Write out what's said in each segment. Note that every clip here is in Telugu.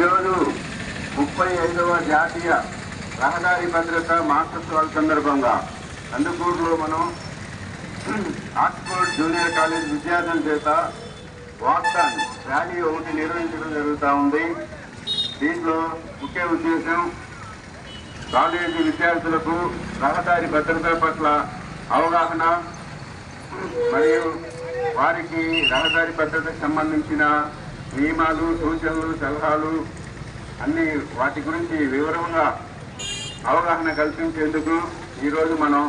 ఈరోజు ముప్పై ఐదవ జాతీయ రహదారి భద్రత మాసోత్సవాల సందర్భంగా అందుకూరులో మనం ఆక్స్ఫోర్డ్ జూనియర్ కాలేజ్ విద్యార్థుల చేత వాక్థాన్ ర్యాలీ ఒకటి నిర్వహించడం జరుగుతూ ఉంది. దీంట్లో ముఖ్య ఉద్దేశం కాలేజీ విద్యార్థులకు రహదారి భద్రత పట్ల అవగాహన మరియు వారికి రహదారి భద్రతకు సంబంధించిన నియమాలు సూచనలు సలహాలు అన్ని వాటి గురించి వివరంగా అవగాహన కల్పించేందుకు ఈరోజు మనం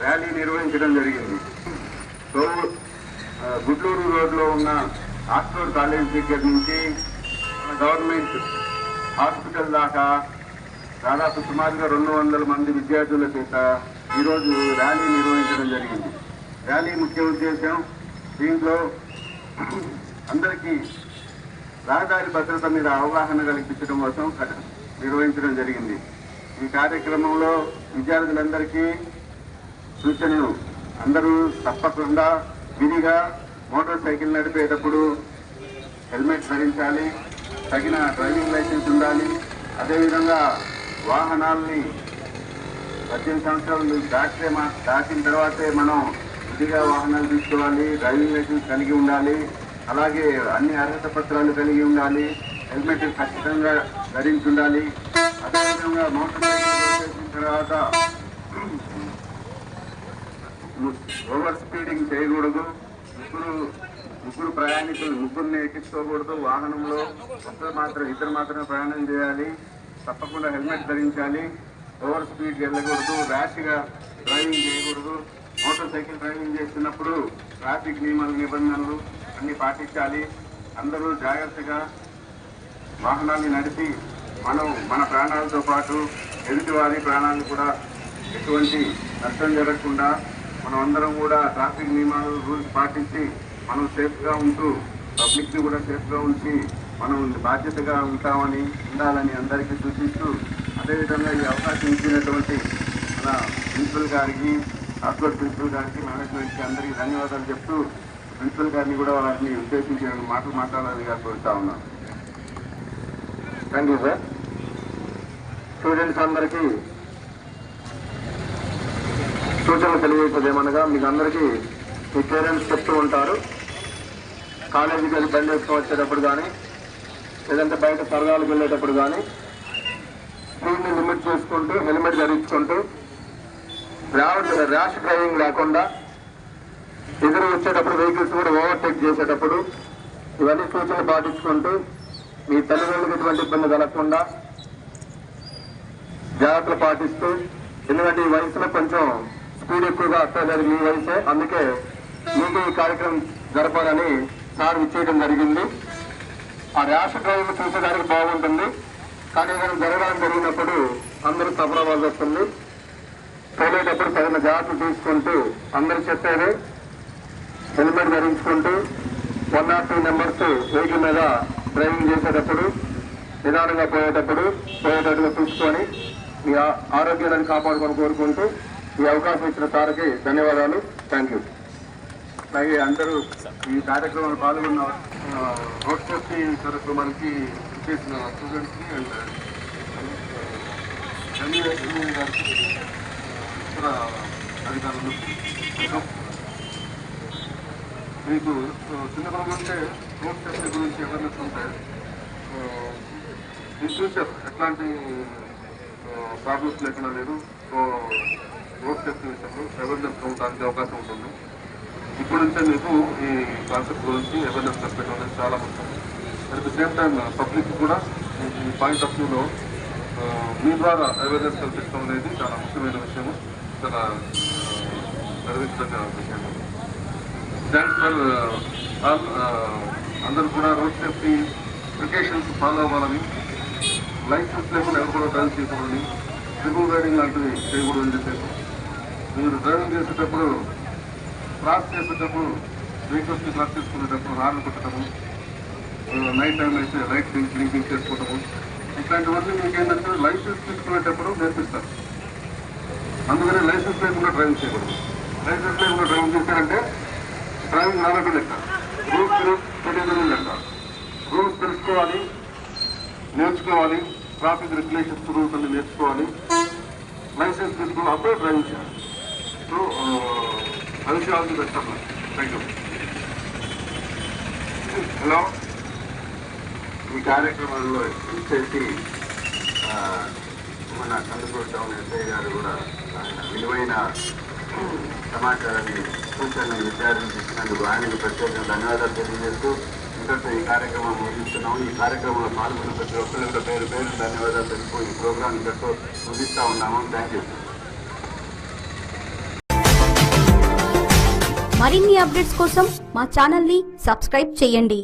ర్యాలీ నిర్వహించడం జరిగింది. సో ఆ, రోడ్లో ఉన్న ఆక్స్ఫోర్డ్ కాలేజ్ దగ్గర నుంచి గవర్నమెంట్ హాస్పిటల్ దాకా దాదాపు సుమారుగా రెండు వందల మంది విద్యార్థుల చేత ఈరోజు ర్యాలీ నిర్వహించడం జరిగింది. ర్యాలీ ముఖ్య ఉద్దేశం దీంట్లో అందరికీ రహదారి భద్రత మీద అవగాహన కల్పించడం కోసం నిర్వహించడం జరిగింది. ఈ కార్యక్రమంలో విద్యార్థులందరికీ సూచనలు. అందరూ తప్పకుండా విధిగా మోటార్ సైకిల్ నడిపేటప్పుడు హెల్మెట్ ధరించాలి తగిన డ్రైవింగ్ లైసెన్స్ ఉండాలి. అదేవిధంగా వాహనాల్ని పద్దెనిమిది సంవత్సరాలు దాటితే మా దాటిన తర్వాతే మనం విధిగా వాహనాలు తీసుకోవాలి డ్రైవింగ్ లైసెన్స్ కలిగి ఉండాలి. అలాగే అన్ని అర్హత పత్రాలు కలిగి ఉండాలి. హెల్మెట్ ఖచ్చితంగా ధరించి ఉండాలి అదేవిధంగా మోటార్ సైకిల్ తర్వాత ఓవర్ స్పీడింగ్ చేయకూడదు. ముగ్గురు ముగ్గురు ప్రయాణికులు ముగ్గురిని ఎక్కించుకోకూడదు. వాహనంలో ఒక్కరు మాత్రం ఇద్దరు మాత్రమే ప్రయాణం చేయాలి. తప్పకుండా హెల్మెట్ ధరించాలి. ఓవర్ స్పీడ్ వెళ్ళకూడదు. ర్యాష్గా డ్రైవింగ్ చేయకూడదు. మోటార్ సైకిల్ డ్రైవింగ్ చేస్తున్నప్పుడు ట్రాఫిక్ నియమాల నిబంధనలు అన్ని పాటించాలి. అందరూ జాగ్రత్తగా వాహనాన్ని నడిపి మనం మన ప్రాణాలతో పాటు ఎదుటి వారి ప్రాణాలను కూడా ఎటువంటి నష్టం జరగకుండా మనం అందరం కూడా ట్రాఫిక్ నియమాలు రూల్స్ పాటించి మనం సేఫ్గా ఉంటూ పబ్లిక్ని కూడా సేఫ్గా ఉంచి మనం బాధ్యతగా ఉంటామని ఉండాలని అందరికీ సూచిస్తూ అదేవిధంగా ఈ అవకాశం ఇచ్చినటువంటి మన ప్రిన్సిపల్ గారికి హాస్పిటల్ ప్రిన్సిపల్ గారికి మేనేజ్మెంట్కి అందరికీ ధన్యవాదాలు చెప్తూ ప్రిన్సిపల్ గారిని కూడా వారిని ఉద్దేశించి రెండు మాటలు మాట్లాడాలని కోరుతా ఉన్నాను థ్యాంక్ యూ సార్. స్టూడెంట్స్ అందరికీ సూచనలు తెలియజేయమనగా మీకు అందరికీ మీ పేరెంట్స్ చెప్తూ ఉంటారు. కాలేజీకి వెళ్ళి బండి వేసుకొని వచ్చేటప్పుడు కానీ లేదంటే బయట సరదాలకు వెళ్ళేటప్పుడు కానీ స్పీడ్ని లిమిట్ చేసుకుంటూ హెల్మెట్ ధరించుకుంటూ ర్యాష్ డ్రైవింగ్ లేకుండా ఎదురు వచ్చేటప్పుడు వెహికల్స్ కూడా ఓవర్టేక్ చేసేటప్పుడు ఇవన్నీ సూచనలు పాటించుకుంటూ మీ తల్లిదండ్రులకు ఎటువంటి ఇబ్బంది కలగకుండా జాగ్రత్తలు పాటిస్తూ ఎందుకంటే ఈ వయసులో కొంచెం స్పీడ్ ఎక్కువగా వస్తలేదు మీ వయసే. అందుకే మీకు ఈ కార్యక్రమం జరపాలని సార్ ఇచ్చేయడం జరిగింది. ఆ ర్యాష్ డ్రైవింగ్ చూసేదానికి బాగుంటుంది. కానీ ఏదైనా జరగడం జరిగినప్పుడు అందరూ సఫర్ వస్తుంది. తోలేటప్పుడు తగిన జాగ్రత్తలు తీసుకుంటూ అందరూ చెప్పారు. Helmet ధరించుకుంటూ one nought two numbers vehicle మీద డ్రైవింగ్ చేసేటప్పుడు నిదానంగా పోయేటప్పుడు పోయేటట్టుగా చూసుకొని మీ ఆరోగ్యాన్ని కాపాడుకొని కోరుకుంటూ ఈ అవకాశం ఇచ్చిన సార్కి ధన్యవాదాలు. థ్యాంక్ యూ అలాగే అందరూ ఈ కార్యక్రమంలో పాల్గొన్న రోడ్ సేఫ్టీ కార్యక్రమానికి చేసిన స్టూడెంట్స్కి అండ్ గారికి ఇతర అధికారులు మీకు ఆ, చిన్నతనం అంటే రోడ్ సేఫ్టీ గురించి అవేర్నెస్ ఉంటే ఇన్ ఫ్యూచర్ ఎట్లాంటి ప్రాబ్లమ్స్ లేకుండా లేదు సో రోడ్ సేఫ్టీ విషయంలో అవేర్నెస్ ఉండడానికి అవకాశం ఉంటుంది. ఇప్పటి నుంచే మీకు ఈ కాన్సెప్ట్ గురించి అవేర్నెస్ కల్పించడం అనేది చాలా ముఖ్యం. At the same time public కూడా ఈ పాయింట్ ఆఫ్ వ్యూలో మీ ద్వారా అవేర్నెస్ కల్పించడం అనేది చాలా ముఖ్యమైన విషయము. చాలా గర్వించదగ్గ విషయం థ్యాంక్స్ ఫర్ ఆల్ అందరూ కూడా రోడ్ సేఫ్టీ ప్రికాషన్స్ ఫాలో అవ్వాలని లైసెన్స్ లేకుండా ఎవరు కూడా డ్రైవ్ చేయకూడదని ట్రిపుల్ రైడింగ్ లాంటివి చేయకూడదని చెప్పేసి. మీరు డ్రైవింగ్ చేసేటప్పుడు క్రాస్ చేసేటప్పుడు వెహికల్స్ని క్రాస్ చేసుకునేటప్పుడు హార్న్ కొట్టడము నైట్ టైం అయితే లైట్ బ్లింకింగ్ చేసుకోవటము ఇట్లాంటివన్నీ మీకు ఏంటంటే లైసెన్స్ తీసుకునేటప్పుడు నేర్పిస్తారు. అందుకని లైసెన్స్ లేకుండా డ్రైవింగ్ చేయకూడదు. లైసెన్స్ లేకుండా డ్రైవింగ్ చేశారంటే డ్రైవింగ్ నాలెడ్జ్ లెక్క. రూల్స్ తెలియదు లెక్క. రూల్స్ తెలుసుకోవాలి నేర్చుకోవాలి ట్రాఫిక్ రెగ్యులేషన్స్ రూల్స్ అన్ని నేర్చుకోవాలి. లైసెన్స్ తీసుకుని అప్పుడే డ్రైవింగ్ చేయాలి. సో అది wish all the best of luck thank you hello ఈ కార్యక్రమంలో ఇచ్చేసి మన కందుకూరు టౌన్ ఎస్ఐ గారు కూడా ఆయన విలువైన సమాచారాన్ని సూచనలు విద్యార్థులకు ఇచ్చినందుకు ఆయనకు ప్రత్యేకంగా ధన్యవాదాలు తెలియజేస్తూ ఇంతటితో ఈ కార్యక్రమం ముగిస్తున్నాము. ఈ కార్యక్రమంలో పాల్గొన్న ప్రతి ఒక్కరికి కూడా పేరు పేరు ధన్యవాదాలు తెలుపు ఈ ప్రోగ్రాం ఇంతటితో ముగిస్తూ ఉన్నాము. Thank you. మరిన్ని అప్డేట్స్ కోసం మా ఛానల్ని సబ్స్క్రైబ్ చేయండి.